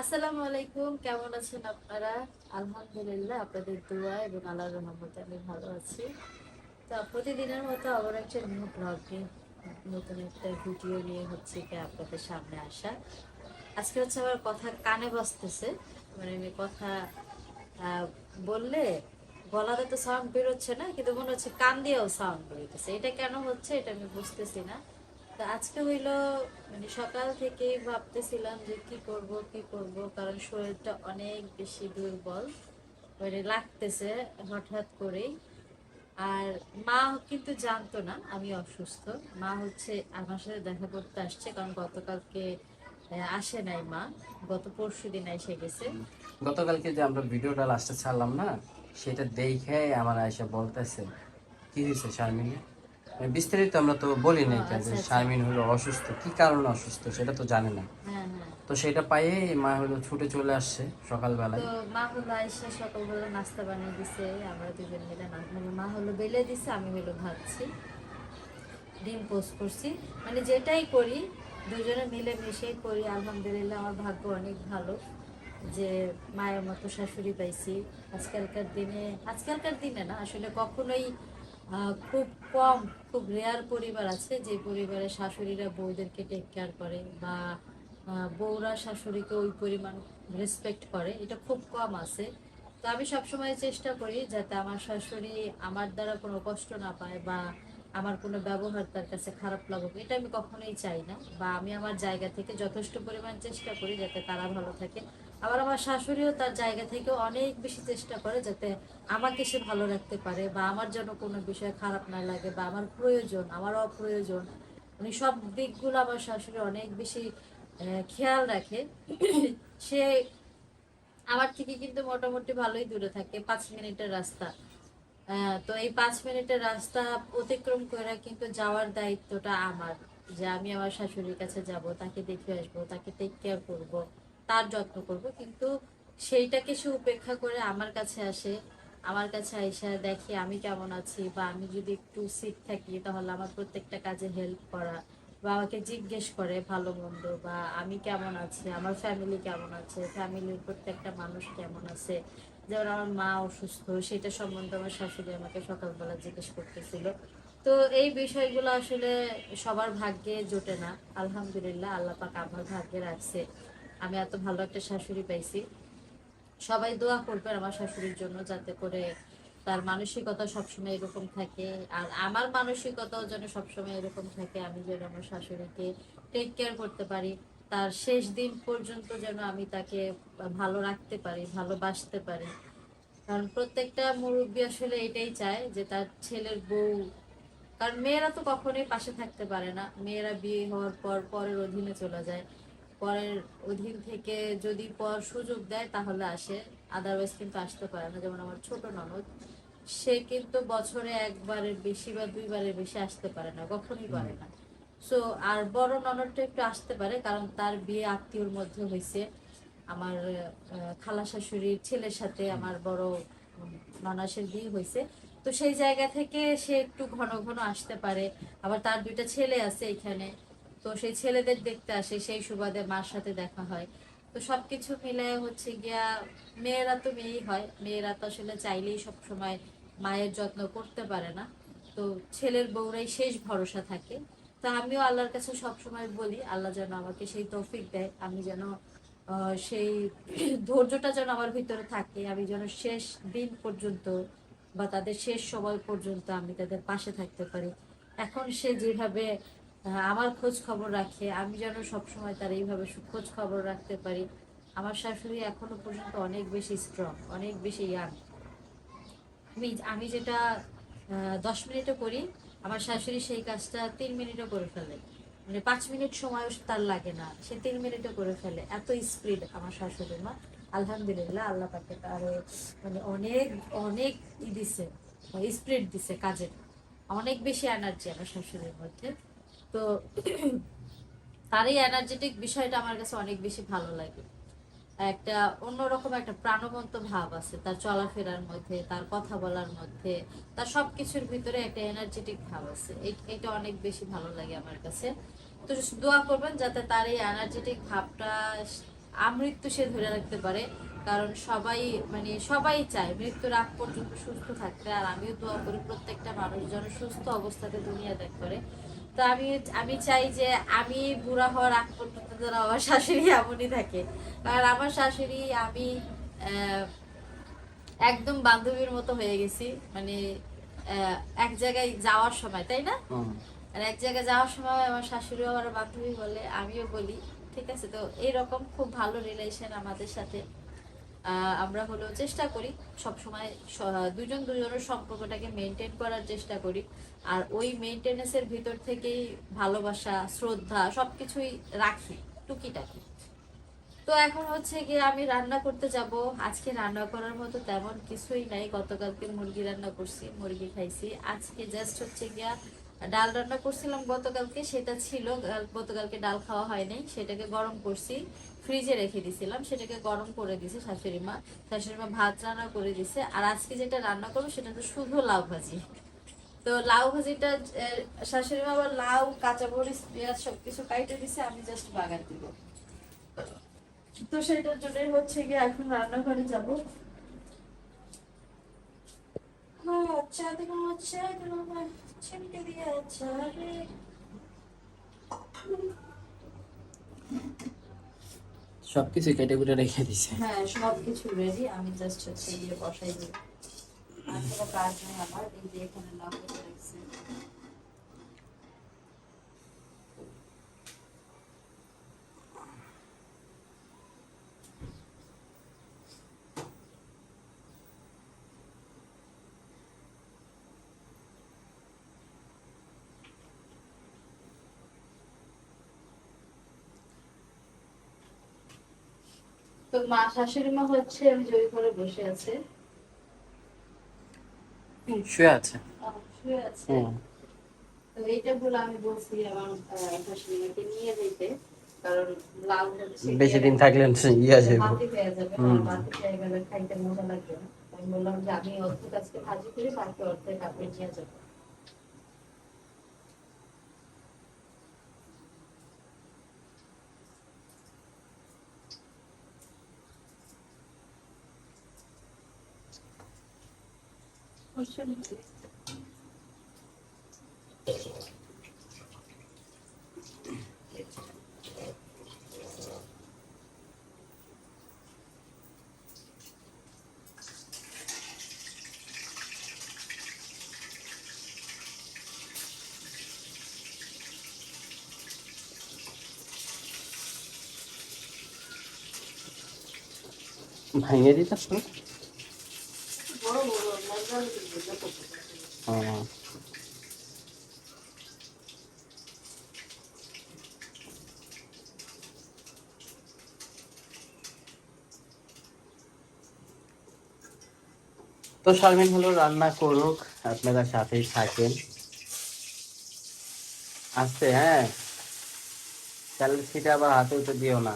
আসসালামু আলাইকুম, কেমন আছেন আপনারা? আলহামদুলিল্লাহ, আপনাদের দোয়া এবং আল্লাহর রহমতে আমি ভালো আছি। তো প্রতিদিনের মতো আবার একটা নিউ ব্লগে নতুন একটা ভিডিও নিয়ে হচ্ছে কি আপনাদের সামনে আসা। আজকে হচ্ছে আমার কথা কানে বসতেছে মানে আমি কথা বললে গলাতে তো সাউন্ড বেরোচ্ছে না, কিন্তু মনে হচ্ছে কান দিয়েও সাউন্ড বেরোতেছে। এটা কেন হচ্ছে এটা আমি বুঝতেছি না। তো আজকে হইল মানে সকাল থেকেই ভাবতেছিলাম যে কি করব কি করব, কারণ শরীরটা অনেক বেশি দুর্বল মানে লাগতেছে হঠাৎ করেই। আর মা কিন্তু জানতো না আমি অসুস্থ। মা হচ্ছে আমার সাথে দেখা করতে আসছে, কারণ গতকালকে আসে নাই মা। গত পরশু দিন এসে গেছে। গতকালকে যে আমরা ভিডিওটা লাস্টে ছাড়লাম না, সেটা দেখে আমার আয়সা বলতেছে, কি হয়েছে শারমিনে? মানে বিস্তারিত আমরা তো বলি নাই কেন যে আচ্ছা, আচ্ছা। শারমিন হলো অসুস্থ কি কারণে অসুস্থ সেটা তো জানে না। হ্যাঁ হ্যাঁ। তো সেটা পাইয়ে মা হলো ছুটে চলে আসছে সকালবেলায়। মা হলো আইসা সকালবেলা নাস্তা বানিয়ে দিছে আমরা দুজন মিলে না- মানে মা হলো বেলে দিছে আমি হলো ভাবছি ডিম পোস্ট করছি। মানে যেটাই করি দুজনে মিলে মিশেই করি আলহামদুলিল্লাহ আমার ভাগ্য অনেক ভালো যে মায়ের মতো শাশুড়ি পাইছি। আজকালকার দিনে আজকালকার দিনে না আসলে কখনোই খুব কম, খুব রেয়ার পরিবার আছে যে পরিবারে শাশুড়িরা বউদেরকে টেক কেয়ার করে বা বউরা শাশুড়িকে ওই পরিমাণ রেসপেক্ট করে। এটা খুব কম আছে। তো আমি সবসময় চেষ্টা করি যাতে আমার শাশুড়ি আমার দ্বারা কোনো কষ্ট না পায় বা আমার কোনো ব্যবহার তার কাছে খারাপ লাগুক। এটা আমি কখনোই চাই না বা আমি আমার জায়গা থেকে যথেষ্ট পরিমাণ চেষ্টা করি যাতে তারা ভালো থাকে। আবার আমার শাশুড়িও তার জায়গা থেকে অনেক বেশি চেষ্টা করে যাতে আমাকে সে ভালো রাখতে পারে বা আমার জন্য কোনো বিষয় খারাপ না লাগে বা আমার প্রয়োজন, আমার অপ্রয়োজন। মানে সব দিকগুলো আমার শাশুড়ি অনেক বেশি খেয়াল রাখে। সে আমার থেকে কিন্তু মোটামুটি ভালোই দূরে থাকে, পাঁচ মিনিটের রাস্তা। তো এই পাঁচ মিনিটের রাস্তা অতিক্রম করে কিন্তু যাওয়ার দায়িত্বটা আমার যে আমি আমার শাশুড়ির কাছে যাব, তাকে দেখে আসব, তাকে টেক কেয়ার করব। তার যত্ন করব, কিন্তু সেইটাকে সে উপেক্ষা করে আমার কাছে আসে, আমার কাছে আইসা দেখে আমি কেমন আছি বা আমি যদি একটু সিক থাকি তাহলে আমার প্রত্যেকটা কাজে হেল্প করা বা আমাকে জিজ্ঞেস করে ভালো মন্দ বা আমি কেমন আছি, আমার ফ্যামিলি কেমন আছে ফ্যামিলির প্রত্যেকটা মানুষ কেমন আছে, যেমন আমার মা অসুস্থ, সেটা সম্বন্ধে আমার শাশুড়ি আমাকে সকালবেলা জিজ্ঞেস করতেছিল। তো এই বিষয়গুলো আসলে সবার ভাগ্যে জোটে না, আলহামদুলিল্লাহ আল্লাহ পাক আমার ভাগ্যে রাখছে। আমি এত ভালো একটা শাশুড়ি পাইছি। সবাই দোয়া করবেন আমার শাশুড়ির জন্য যাতে করে তার মানসিকতা সবসময় এরকম থাকে আর আমার মানসিকতাও যেন সবসময় এরকম থাকে, আমি যেন আমার শাশুড়িকে টেক কেয়ার করতে পারি, তার শেষ দিন পর্যন্ত যেন আমি তাকে ভালো রাখতে পারি, ভালোবাসতে পারি। কারণ প্রত্যেকটা মুরব্বী আসলে এটাই চায় যে তার ছেলের বউ, কারণ মেয়েরা তো কখনোই পাশে থাকতে পারে না। মেয়েরা বিয়ে হওয়ার পর পরের অধীনে চলে যায়। পরের অধীন থেকে যদি পর সুযোগ দেয় তাহলে আসে। আদারওয়াইজ কিন্তু আসতে পারে না। যেমন আমার ছোট ননদ সে কিন্তু বছরে একবারের বেশি বা দুইবারের বেশি আসতে পারে না কখনোই পারে না। সো আর বড় ননদটা একটু আসতে পারে কারণ তার বিয়ে আত্মীয়র মধ্যে হয়েছে। আমার খালা শাশুড়ির ছেলের সাথে আমার বড় ননাসের বিয়ে হয়েছে। তো সেই জায়গা থেকে সে একটু ঘন ঘন আসতে পারে। আবার তার দুইটা ছেলে আছে এখানে। তো সেই ছেলেদের দেখতে আসে, সেই সুবাদে মার সাথে দেখা হয়। তো সবকিছু মিলে হচ্ছে গিয়া, মেয়েরা তো মেয়েই হয়। মেয়েরা তো আসলে চাইলেই সব সময় মায়ের যত্ন করতে পারে না। তো ছেলের বউরাই শেষ ভরসা থাকে। তো আমিও আল্লাহর কাছে সব সময় বলি, আল্লাহ যেন আমাকে সেই তৌফিক দেয়। আমি যেন সেই ধৈর্যটা যেন আমার ভিতরে থাকে। আমি যেন শেষ দিন পর্যন্ত বা তাদের শেষ সময় পর্যন্ত আমি তাদের পাশে থাকতে পারি। এখন সে যেভাবে আমার খোঁজ খবর রাখে। আমি যেন সবসময় তার এইভাবে খোঁজ খবর রাখতে পারি। আমার শাশুড়ি এখনও পর্যন্ত অনেক বেশি স্ট্রং অনেক বেশি ইয়াং আমি আমি যেটা দশ মিনিটে করি, আমার শাশুড়ি সেই কাজটা তিন মিনিটে করে ফেলে। মানে পাঁচ মিনিট সময়ও তার লাগে না, সে তিন মিনিটে করে ফেলে। এত স্পিড আমার শাশুড়ি মা। আলহামদুলিল্লাহ, আল্লাহ পাকে তার মানে অনেক অনেক ই দিছে স্পিড দিছে কাজের। অনেক বেশি এনার্জি আমার শাশুড়ির মধ্যে। তো তার এই এনার্জেটিক বিষয়টা আমার কাছে অনেক বেশি ভালো লাগে। একটা অন্যরকম একটা প্রাণবন্ত ভাব আছে, তার চলাফেরার মধ্যে, তার কথা বলার মধ্যে, তার সবকিছুর ভিতরে একটা এনার্জেটিক ভাব আছে। এটা অনেক বেশি ভালো লাগে আমার কাছে। তো দোয়া করবেন যাতে তার এই এনার্জেটিক ভাবটা আমৃত্যু সে ধরে রাখতে পারে। কারণ সবাই মানে সবাই চায় মৃত্যুর আগ পর্যন্ত সুস্থ থাকতে। আর আমিও দোয়া করি প্রত্যেকটা মানুষ যেন সুস্থ অবস্থাতে দুনিয়া ত্যাগ করে। তো আমি আমি চাই যে আমি বুড়া হওয়ার আগ পর্যন্ত যেন আমার শাশুড়ি এমনই থাকে। কারণ আমার শাশুড়ি আমি একদম বান্ধবীর মতো হয়ে গেছি। মানে আহ, এক জায়গায় যাওয়ার সময় তাই না? আর এক জায়গায় যাওয়ার সময় আমার শাশুড়ি আমার বান্ধবী বলে আমিও বলি ঠিক আছে? তো এইরকম খুব ভালো রিলেশন আমাদের সাথে। আমরা হলো চেষ্টা করি সব সময় দুজন দুজনের সম্পর্কটাকে মেনটেন করার চেষ্টা করি। আর ওই মেনটেনেন্সের ভিতর থেকেই ভালোবাসা, শ্রদ্ধা সবকিছুই রাখি, টুকিটাকি। তো এখন হচ্ছে গিয়ে আমি রান্না করতে যাব। আজকে রান্না করার মতো তেমন কিছুই নাই। গতকালকে মুরগি রান্না করছি, মুরগি খাইছি। আজকে জাস্ট হচ্ছে গিয়া ডাল রান্না করছিলাম গতকালকে। সেটা ছিল গতকালকে ডাল খাওয়া হয়নি। সেটাকে গরম করছি। ফ্রিজে রেখে দিছিলাম, সেটাকে গরম করে দিছে শাশুড়ি মা। শাশুড়ি মা ভাত রান্না করে দিছে। আর আজকে যেটা রান্না করব সেটা তো শুধু লাউ ভাজি। তো লাউ ভাজিটা শাশুড়ি মা আবার লাউ, কাঁচা মরিচ, পেঁয়াজ সবকিছু কাইটে দিছে, আমি জাস্ট বাগান দিব। তো সেটার জন্যই হচ্ছে গিয়ে এখন রান্নাঘরে যাব। হ্যাঁ আচ্ছা দেখো আচ্ছা ছিমকে দিয়ে আচ্ছা রে। সবকিছু কেটে কুটে রেখে দিছে। হ্যাঁ সবকিছু রেডি আমি জাস্ট হচ্ছে গিয়ে বসাই দিই। আর কোনো কাজ নেই আমার, এই যে এখানে রাখছি। তো মা শাশুড়ি মা হচ্ছে আমি জয় করে বসে আছে। শুয়ে আছে। শুয়ে আছে। তো এইটা বলে আমি বলছি আমার শাশুড়িমাকে নিয়ে যেতে কারণ হচ্ছে বেশি দিন থাকলে ইয়ে যাবে। হয়ে যাবে। গেলে খাইতে মজা লাগবে। আমি বললাম যে আমি অর্ধেক আজকে ভাজি করি বাকি অর্ধেক আপনি নিয়ে যাব। ভাঙিয়ে দিতাস তো শারমিন হলো রান্না করুক আপনারা সাথেই থাকেন। আসতে হ্যাঁ। চালের ছিটা আবার হাতে উঠে দিও না।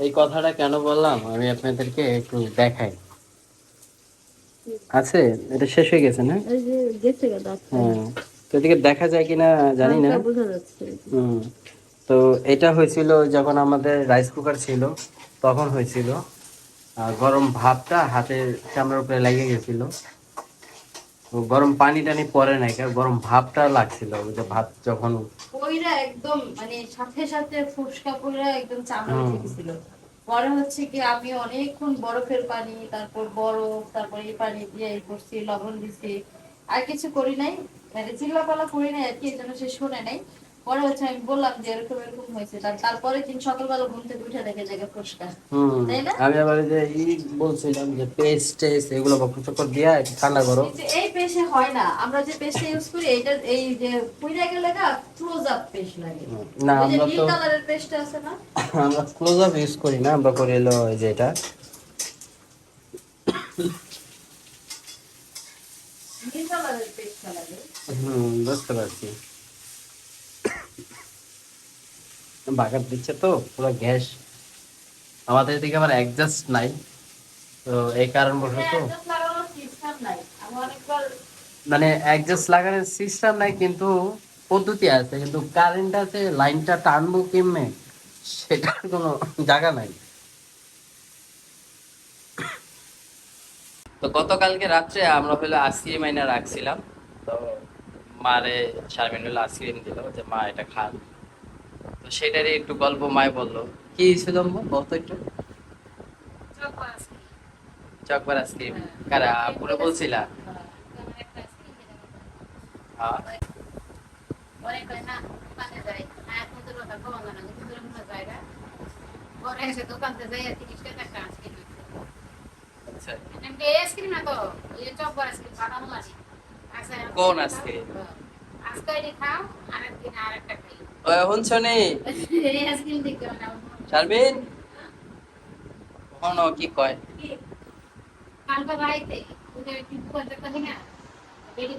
এই কথাটা কেন বললাম? আমি আপনাদেরকে একটু দেখাই। আছে? এটা শেষ হয়ে গেছে না? গেছে গা হ্যাঁ। তো এদিকে দেখা যায় কিনা জানি না। বোঝা যাচ্ছে। হুম। তো এটা হয়েছিল যখন আমাদের রাইস কুকার ছিল তখন হয়েছিল। গরম ভাতটা হাতের চামড়ার উপরে লেগে গেছিল। গরম পানি টানি পরে নাই গরম ভাবটা লাগছিল ওই যে ভাত যখন ওইটা একদম মানে সাথে সাথে ফুসকা করে একদম চামড়া। উঠে গেছিল। পরে হচ্ছে কি আমি অনেকক্ষণ বরফের পানি তারপর বরফ তারপর এই পানি দিয়ে এই করছি লবণ দিছি। আর কিছু করি নাই মানে চিল্লাপালা করি নাই আর কি এই জন্য সে শুনে নাই। পরে হচ্ছে আমি বললাম যে এরকম এরকম হয়েছে। তারপরে দিন সকালবেলা ঘুম থেকে উঠে দেখে জায়গা তাই না? আমি আবার যে ই বলছিলাম যে পেস্ট টেস্ট এগুলো বকর চকর দিয়া ঠান্ডা করো। এই হয় না। আমরা যে ইউজ করি এটা এই যে পুইরা গেলে গা ক্লোজ আপ লাগে। না আমরা তো কালারের পেশটা আছে না? আমরা ক্লোজ আপ ইউজ করি না। আমরা করি হলো এই যে এটা। নীল কালারের পেশটা লাগে। হুম বুঝতে পারছি। বাগার দিচ্ছে তো পুরো গ্যাস। আমাদের এদিকে আবার অ্যাডজাস্ট নাই। তো এই কারণবশত নাই। আমি অনেকবার মানে অ্যাডজাস্ট লাগানোর সিস্টেম নাই কিন্তু পদ্ধতি আছে কিন্তু কারেন্ট আছে লাইনটা টানবো কেমনে? সেটার কোনো জায়গা নাই। তো গতকালকে রাত্রে আমরা হলো আইসক্রিম আইনা রাখছিলাম। তো মারে শারমিন হলো আইসক্রিম দিল যে মা এটা খান তো সেটারই একটু গল্প মায় বলল। কি ছিল? বলতো একটু। Chocbar ice cream. কারা? পুরো বলছিলা? হ্যাঁ। আচ্ছা। কোন আইসক্রিম? ওই শুনছো নি শারমিন কখনো কি কয় কালকে বাড়িতে ওদের টিপু করতে পারি না বেরিয়ে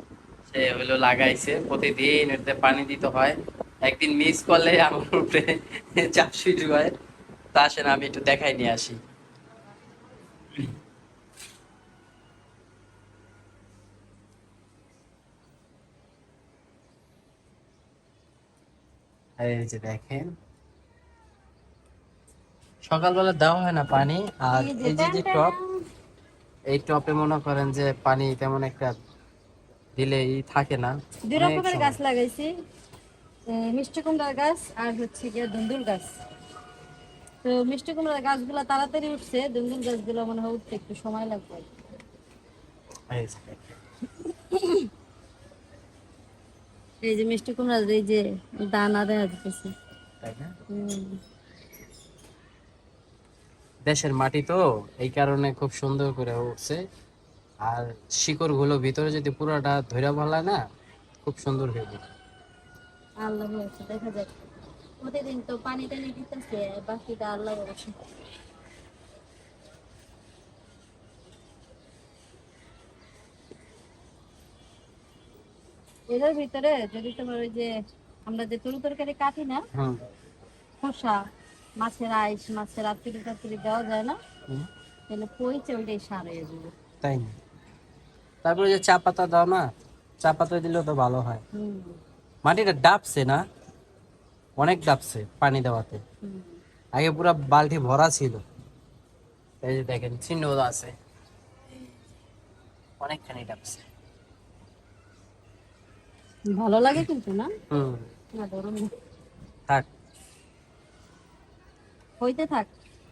সে হলো লাগাইছে। প্রতিদিন এতে পানি দিতে হয়। একদিন মিস করলে আমার উপরে চাপ শুরু হয়। তা আসেন আমি একটু দেখাই নিয়ে আসি। এই যে দেখেন। সকালবেলা দেওয়া হয় না পানি আর এই যে যে টপ এই টপে মনে করেন যে পানি তেমন একটা দিলেই থাকে না। দুই রকমের গাছ লাগাইছি মিষ্টি কুমড়ার গাছ আর হচ্ছে গিয়ে দুন্দুল গাছ। তো মিষ্টি কুমড়ার গাছগুলো তাড়াতাড়ি উঠছে দুন্দুল গাছগুলো মনে হয় উঠতে একটু সময় লাগবে। এই যে। এই মিষ্টি কুমড়ার এই যে দানা তাই না? দেশের মাটি তো এই কারণে খুব সুন্দর করে উঠছে। আর শিকড়গুলো ভিতরে যদি পুরোটা ধরে বলা না খুব সুন্দর হয়ে যায় আল্লাহ দেখা যাক। প্রতিদিন তো পানি টানি দিতেছে বাকিটা আল্লাহ ভরসা। এদের ভিতরে যদি তোমার ওই যে আমরা যে তরু তরকারি কাটি না খোসা মাছের আইস মাছের আত্মীয় টাত্তিরি দেওয়া যায় না? তাহলে পইছে ওইটাই সার হয়ে যাবে তাই না? তারপরে যে চা পাতা দাও না চা পাতা দিলেও তো ভালো হয়। মাটিটা ডাবছে না অনেক ডাবছে পানি দেওয়াতে। আগে পুরো বালতি ভরা ছিল। এই যে দেখেন চিহ্ন আছে। অনেকখানি ডাবছে। ভালো লাগে কিন্তু না? হুম। না গরম থাক। হইতে থাক।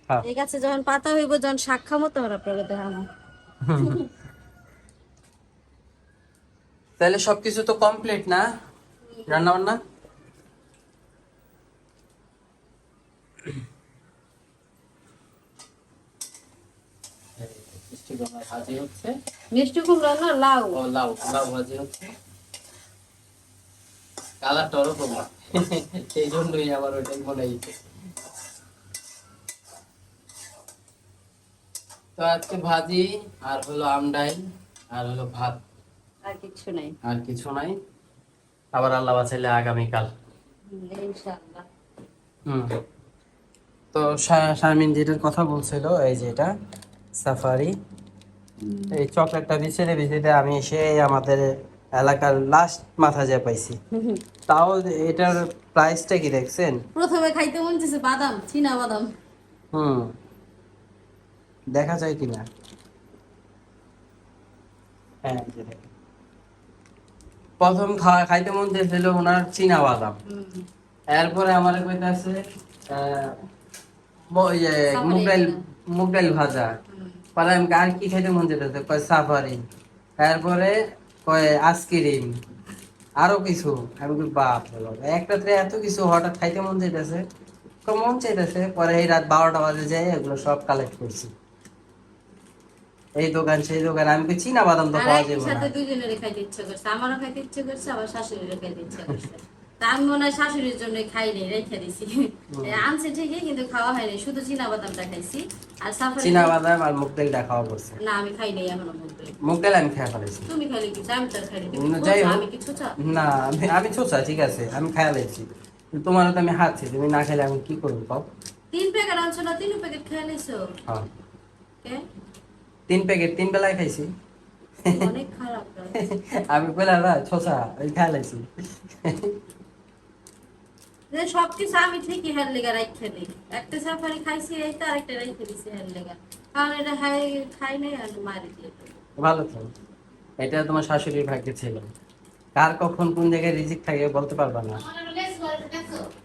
হ্যাঁ। এই গাছে যখন পাতা হইব যখন শাক খামো তখন আপনাকে দেখাবো। তাহলে সবকিছু তো কমপ্লিট না? রান্না বান্না ভাজি হচ্ছে। মিষ্টি কুমড়া না লাউ। ও লাউ। লাউ ভাজি হচ্ছে। ওরকম সেই জন্যই ওইটাই মনে তো আজকে ভাজি আর হলো আমডাই আর হলো ভাত। আর কিছু নাই। আর কিছু নাই। আবার আল্লাহ বাঁচাইলে আগামীকাল। ইনশাআল্লাহ। হুম। তো শারমিন যেটার কথা বলছিল এই যে এটা সাফারি এই চকলেটটা বিছিয়ে বিছিয়ে আমি সেই আমাদের এলাকার লাস্ট মাথা যা পাইছি। তাও এটার প্রাইসটা কি দেখছেন? প্রথমে খাইতে মন চাইছে বাদাম চীনা বাদাম। হুম। দেখা যায় কিনা? হ্যাঁ। প্রথম খাওয়া খাইতে মন চেয়েছিল ওনার চীনা বাদাম। এরপরে আমার কইতাছে আহ, ম- সাফারি মুগ ডাল কিনা। মুগ ডাল ভাজা। পরে আমি আর কি খাইতে মন যেতেছে কয় সাফারি। তারপরে কয় আইসক্রিম। আরও কিছু। আমি বাপ একটাতে এত কিছু হঠাৎ খাইতে মন চাইতেছে। তো মন চাইতেছে? পরে এই রাত বারোটা বাজে যাই এগুলো সব কালেক্ট করছি। এই দোকান সেই দোকান। আমি কই চীনা বাদাম তো পাওয়া যাবে সাথে না? দুজনেরই খাইতে ইচ্ছে করছে। আমারও খাইতে ইচ্ছে করছে আবার শাশুড়িরও খাইতে ইচ্ছে করছে। তা আমি মনে হয় শাশুড়ির জন্য খাই নাই রেখে দিছি। আনছে ঠিকই কিন্তু খাওয়া হয়নি। শুধু চীনা বাদামটা খাইছি। আর সাফারি চীনা বাদাম আর মুগ ডালটা খাওয়া পড়ছে না আমি খাই নাই এখনও মুগ ডাল। আমি খেয়ে ফেলেছি। তুমি খাইলে কি? আমি তো না, যাই আমি কি ছোচা? না আমি আমি ছোচা ঠিক আছে। আমি খাইয়া লেছি তোমার তো আমি হাঁটছি তুমি না খেলে আমি কি করব তিন প্যাকেট আনছো না তিন প্যাকেট খেয়ে নিছো? হ্যাঁ। কে? তিন প্যাকেট তিন বেলায় খাইছি। অনেক খারাপ আমি কইলাম না ছোচা ওই খাইয়া লেছি যে সবকিছু আমি ঠিকই লেগা দিই। একটা সাফারি খাইছি এই আরেকটা রেখে দিছি হের লেগা। কারণ এটা হাই খাই নাই আর মারি দিয়ে ভালো তো। এটা তোমার শাশুড়ির ভাগ্যে ছিল। কার কখন কোন জায়গায় রিজিক থাকে বলতে পারবা না।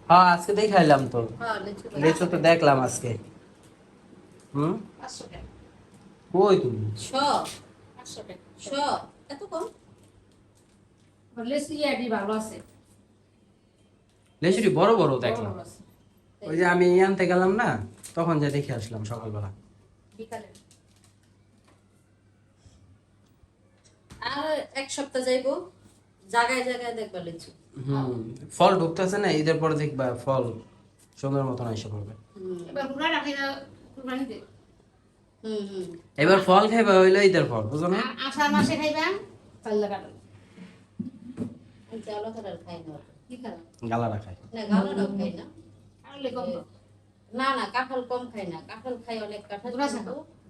হ্যাঁ আজকে দেখাইলাম তো। হ্যাঁ, লিচু খাই। তো দেখলাম আজকে। হুম? কই তুমি? শ পাঁচশো এত কম? আমার ভালো আছে। লেচুটি বড় বড় দেখলাম। ওই যে আমি আনতে গেলাম না তখন যে দেখে আসলাম সকালবেলা। বিকালে। আর এক সপ্তাহ যাইবো জায়গায় জায়গায় দেখবা লিচু হুম ফল ঢুকতেছে না ঈদের পরে দেখবা ফল সুন্দর মতন এসে পড়বে। এবার কুড়া রাখি না কুরবানিতে হুম হুম এবার ফল খাইবা হইল ঈদের পর বুঝো না? আষাঢ় মাসে খাইবা পাল্লা কাটো আমি চাউল আর খাই না কি খাই না। কম না না কাঁঠাল কম খাই না। কাঁঠাল খাই অনেক কাঁঠাল দোরসা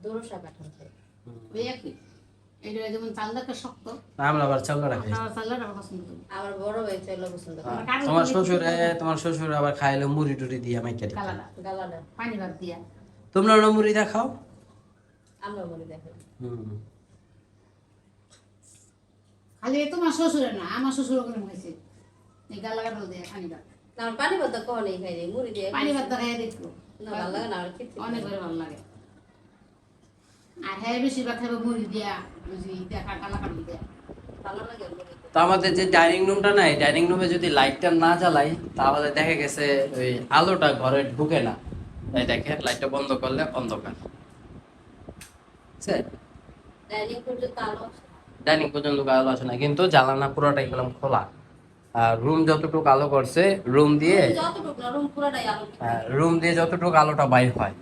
দোরসা কাঁঠাল খাই। এটা যেমন চালদাটা শক্ত আমরা আবার চাউল রাখাই আমার চালদাটা পছন্দ করি। আমার বড় ভাই পছন্দ করে। তোমার শ্বশুর তোমার শ্বশুর আবার খাইলো মুড়ি টুড়ি দিয়ে পানি ভাত দিয়া। তোমরা ওরা মুড়ি দেখাও। আমরা বলি দেখো খালি তোমার শ্বশুরের না আমার শ্বশুর ওখানে হয়েছে। এই গালা কাটো দিয়ে পানি না ভাত খাই মুড়ি দিয়ে পানি ভাত দেখব। না ভালো লাগে না খেতে অনেক করে ভালো লাগে। আর হ্যাঁ বেশিরভাগ খাবে মুড়ি দিয়া বুঝি দেখা কালা কাটি দিয়া। ভালো লাগে তো আমাদের যে ডাইনিং রুমটা নাই ডাইনিং রুমে যদি লাইটটা না জ্বালাই তাহলে দেখা গেছে ওই আলোটা ঘরে ঢুকে না। তাই দেখেন লাইটটা বন্ধ করলে অন্ধকার। ডাইনিং পর্যন্ত আলো ডাইনিং পর্যন্ত আলো আসে না কিন্তু জ্বালানা পুরোটাই গেলাম খোলা। আর রুম যতটুকু আলো করছে রুম দিয়ে রুম রুম দিয়ে যতটুকু আলোটা বাইর হয়।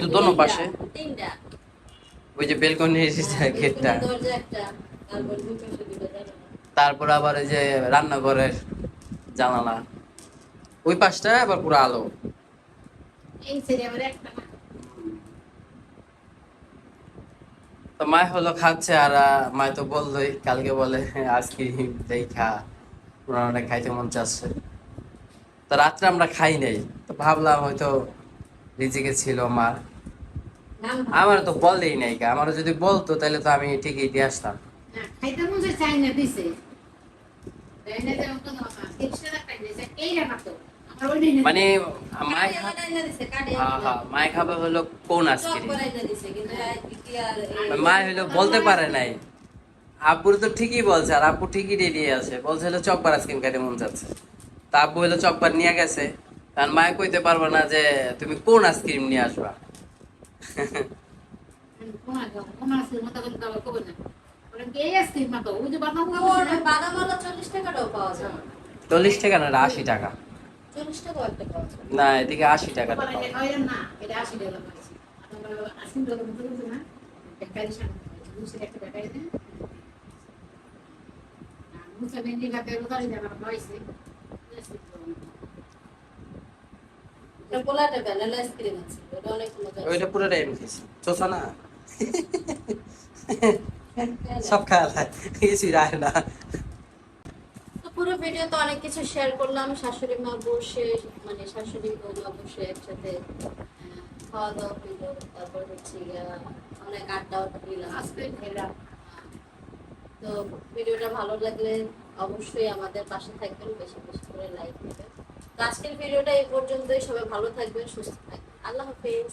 তো দোনো পাশে? ওই যে বেলকনির হ্যাঁ। তারপর আবার এই যে রান্নাঘরের জানালা। ওই পাশটা আবার পুরো আলো এই ছেড়ে আমার একটা না। তো মায় হলো খাচ্ছে আর মায় তো বললোই কালকে বলে আজকে দেই খা। পুরানোটা খাইতে মন চাচ্ছে। তো রাত্রে আমরা খাই নাই। তো ভাবলাম হয়তো রিজিকে ছিল মার। আমার তো বলেই নাই কা। আমার যদি বলতো তাহলে তো আমি ঠিকই দিয়ে আসতাম। না, মন মায় খাবে হলো কোন আজকে মায় হলো বলতে পারে নাই। আব্বুর তো ঠিকই বলছে আর আব্বু ঠিকই রেডি আছে। বলছে হলো চকবার আইসক্রিম মন যাচ্ছে। তা আব্বু হলো চকবার নিয়ে গেছে। কারণ মায় কইতে পারব না যে তুমি কোন আইসক্রিম নিয়ে আসবা? চল্লিশ টাকা না আশি টাকা? না এদিকে আশি টাকা ওইটা পুরোটাই আমি খেয়েছি। চোষা না? সব খাওয়া কিছুই রাখে না। ভিডিও তো অনেক কিছু শেয়ার করলাম। শাশুড়ি মা বসে মানে শাশুড়ি বৌমা বসে একসাথে খাওয়া দাওয়া হইল। তারপর হচ্ছে অনেক আড্ডাও দিলাম। আজকে? তো ভিডিওটা ভালো লাগলে অবশ্যই আমাদের পাশে থাকবেন বেশি বেশি করে লাইক দেবেন। তো আজকের ভিডিওটা এই পর্যন্তই। সবাই ভালো থাকবেন সুস্থ থাকবেন। আল্লাহ হাফেজ।